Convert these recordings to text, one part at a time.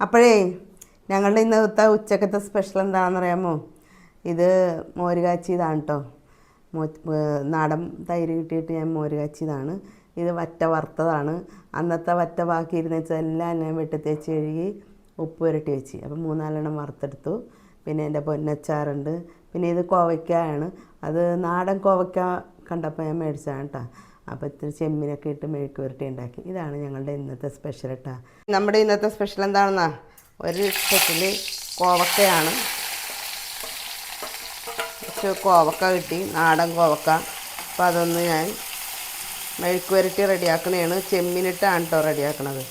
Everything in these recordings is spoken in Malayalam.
അപ്പോഴേ ഞങ്ങളുടെ ഇന്നത്തെ ഉച്ചക്കത്തെ സ്പെഷ്യൽ എന്താണെന്ന് അറിയാമോ ഇത് മോര് കാച്ചിയതാണ് കേട്ടോ നാടൻ തൈര് കിട്ടിയിട്ട് ഞാൻ മോര് കാച്ചിയതാണ് ഇത് വറ്റ വറുത്തതാണ്. അന്നത്തെ വറ്റ ബാക്കി ഇരുന്ന് എല്ലാം ഞാൻ വെട്ടി തേച്ച് കഴുകി ഉപ്പ് പുരട്ടി വെച്ച്. അപ്പം മൂന്നാലെണ്ണം വറുത്തെടുത്തു. പിന്നെ എന്റെ പൊന്നച്ചാറുണ്ട് പിന്നെ ഇത് കോവയ്ക്കായാണ്. അത് നാടൻ കോവയ്ക്ക കണ്ടപ്പോൾ ഞാൻ മേടിച്ചതാണ് കേട്ടോ അപ്പോൾ ഇത്തിരി ചെമ്മീനൊക്കെ ഇട്ട് മെഴുക്ക് പുരട്ടി ഉണ്ടാക്കി. ഇതാണ് ഞങ്ങളുടെ ഇന്നത്തെ സ്പെഷ്യൽ കേട്ടോ നമ്മുടെ ഇന്നത്തെ സ്പെഷ്യൽ എന്താണെന്നാ? ഒരു സ്പെഷ്യൽ കോവക്കയാണ്. കോവക്ക കിട്ടി നാടൻ കോവക്ക. അപ്പോൾ അതൊന്ന് ഞാൻ മെഴുക്ക് പുരട്ടി റെഡിയാക്കണതാണ് ചെമ്മീനിട്ടാണ് കേട്ടോ റെഡിയാക്കണത്.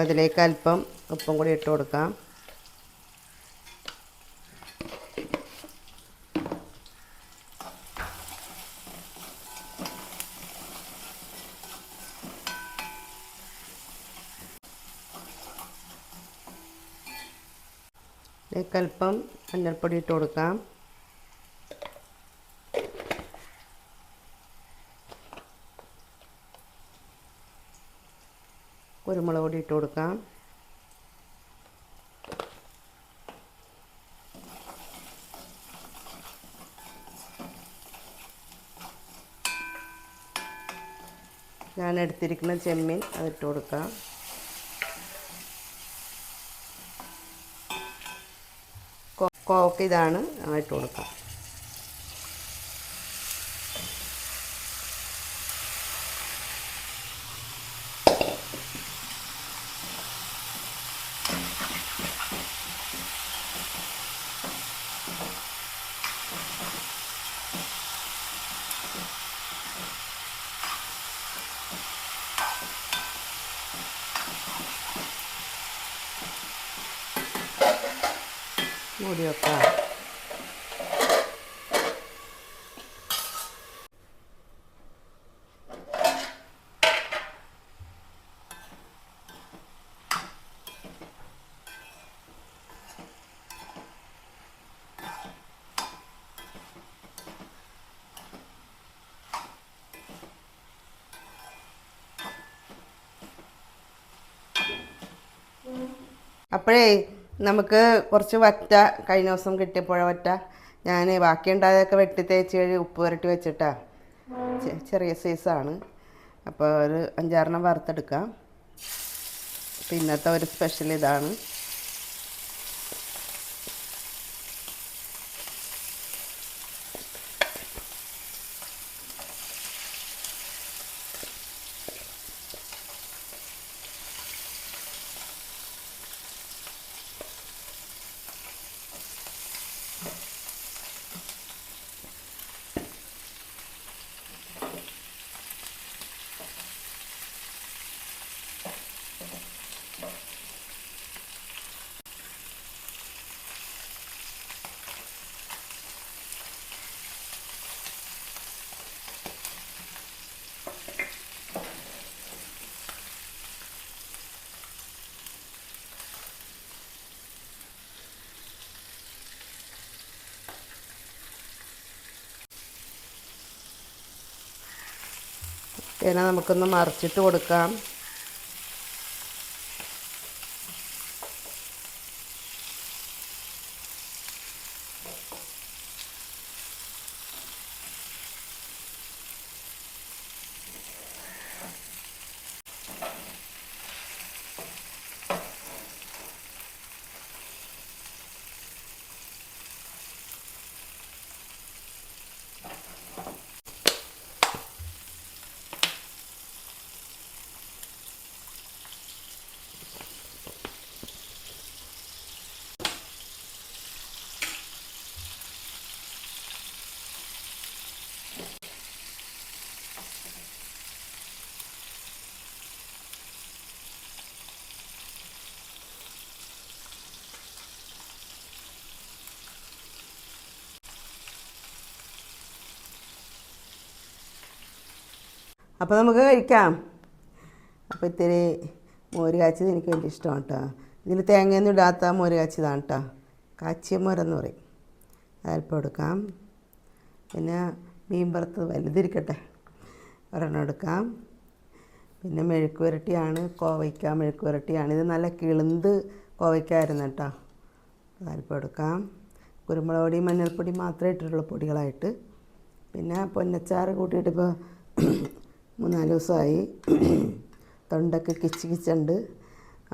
അതിലേക്ക് അല്പം ഉപ്പും കൂടി ഇട്ട് കൊടുക്കാം. അല്പം മഞ്ഞൾപ്പൊടി ഇട്ട് കൊടുക്കാം. കുരുമുളക് പൊടി ഇട്ട് കൊടുക്കാം. ഞാൻ എടുത്തിരിക്കുന്ന ചെമ്മീൻ അതിട്ട് കൊടുക്കാം. കോ- കോവക്ക ഇതാണ് ഇട്ട് കൊടുക്കാം Moria tá. Aprei നമുക്ക് കുറച്ച് വറ്റ കഴിഞ്ഞ ദിവസം കിട്ടിയപ്പോഴ വറ്റ. ഞാൻ ബാക്കിയുണ്ടായതൊക്കെ വെട്ടി തേച്ച് കഴിഞ്ഞ് ഉപ്പ് പുരട്ടി വെച്ചിട്ടാ. ചെറിയ സൈസാണ്. അപ്പോൾ ഒരു അഞ്ചാറെണ്ണം വറുത്തെടുക്കാം. പിന്നത്തെ ഒരു സ്പെഷ്യൽ ഇതാണ്. പിന്നെ നമുക്കൊന്ന് മറിച്ചിട്ട് കൊടുക്കാം. അപ്പോൾ നമുക്ക് കഴിക്കാം. അപ്പോൾ ഇത്തിരി മോര് കാച്ചിയത് എനിക്ക് വലിയ ഇഷ്ടമാണ് കേട്ടോ ഇതിൽ തേങ്ങയൊന്നും ഇടാത്ത മോര് കാച്ചിയതാണ് കേട്ടോ കാച്ചിയ മോരെന്ന് പറയും. അതല്പം എടുക്കാം. പിന്നെ മീൻ വറുത്തത് വലുതിരിക്കട്ടെ. ഒരെണ്ണം എടുക്കാം. പിന്നെ മെഴുക്ക് പുരട്ടിയാണ് കോവയ്ക്ക മെഴുക്ക് പുരട്ടിയാണ് ഇത് നല്ല കിളുന്ത് കോവയ്ക്കായിരുന്നു കേട്ടോ അല്പം എടുക്കാം. കുരുമുളക് പൊടി മഞ്ഞൾപ്പൊടി മാത്രമേ ഇട്ടിട്ടുള്ളൂ പൊടികളായിട്ട്. പിന്നെ പൊന്നച്ചാറ് കൂട്ടിയിട്ട് ഇപ്പോൾ മൂന്നാൽ ദിവസമായി. തൊണ്ടൊക്കെ കിച്ച് കിച്ചുണ്ട്.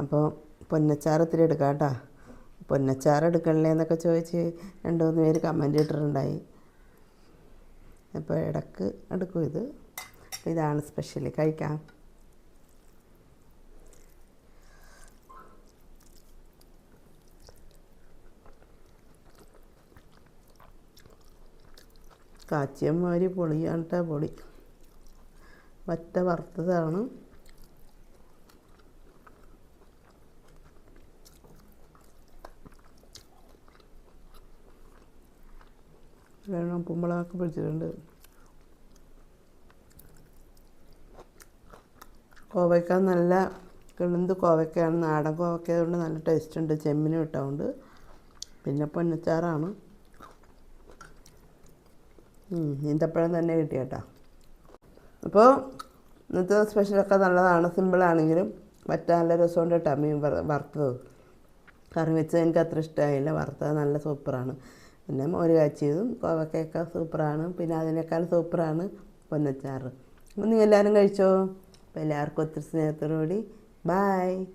അപ്പോൾ പൊന്നച്ചാർ ഇത്തിരി എടുക്കാം കേട്ടോ. പൊന്നച്ചാർ എടുക്കണല്ലേ എന്നൊക്കെ ചോദിച്ച് രണ്ട് മൂന്ന് പേര് കമന്റ് ഇട്ടിട്ടുണ്ടായി. അപ്പോൾ ഇടയ്ക്ക് എടുക്കും ഇത്. ഇതാണ് സ്പെഷ്യൽ കഴിക്കാം. കാച്ചിയമ്മാരി പൊളിയാണ് കേട്ടോ പൊളി. വറ്റ വറുത്തതാണ്. വേണം കുമ്പളമൊക്കെ പിടിച്ചിട്ടുണ്ട്. കോവയ്ക്ക നല്ല കിളുന്ത് കോവയ്ക്കയാണ്. നാടൻ കോവയ്ക്ക ആയതുകൊണ്ട് നല്ല ടേസ്റ്റ് ഉണ്ട് ചെമ്മിനും ഇട്ടുകൊണ്ട് പിന്നെ പൊന്നച്ചാറാണ്. ഈന്തപ്പഴം തന്നെ കിട്ടി കേട്ടോ അപ്പോൾ ഇന്നത്തെ സ്പെഷ്യലൊക്കെ നല്ലതാണ്. സിമ്പിളാണെങ്കിലും മറ്റേ നല്ല രസമുണ്ട് കേട്ടോ മീൻ വറ- വറുത്തത്. കറി വെച്ചത് എനിക്ക് അത്ര ഇഷ്ടമായില്ല വറുത്തത് നല്ല സൂപ്പറാണ് പിന്നെ മോര് കാച്ചിയതും കോവക്കയൊക്കെ സൂപ്പറാണ് പിന്നെ അതിനേക്കാൾ സൂപ്പറാണ് പൊന്നച്ചാറ്. അപ്പം നിങ്ങൾ എല്ലാവരും കഴിച്ചോ? അപ്പോൾ എല്ലാവർക്കും ഒത്തിരി സ്നേഹത്തോടു കൂടി ബായ്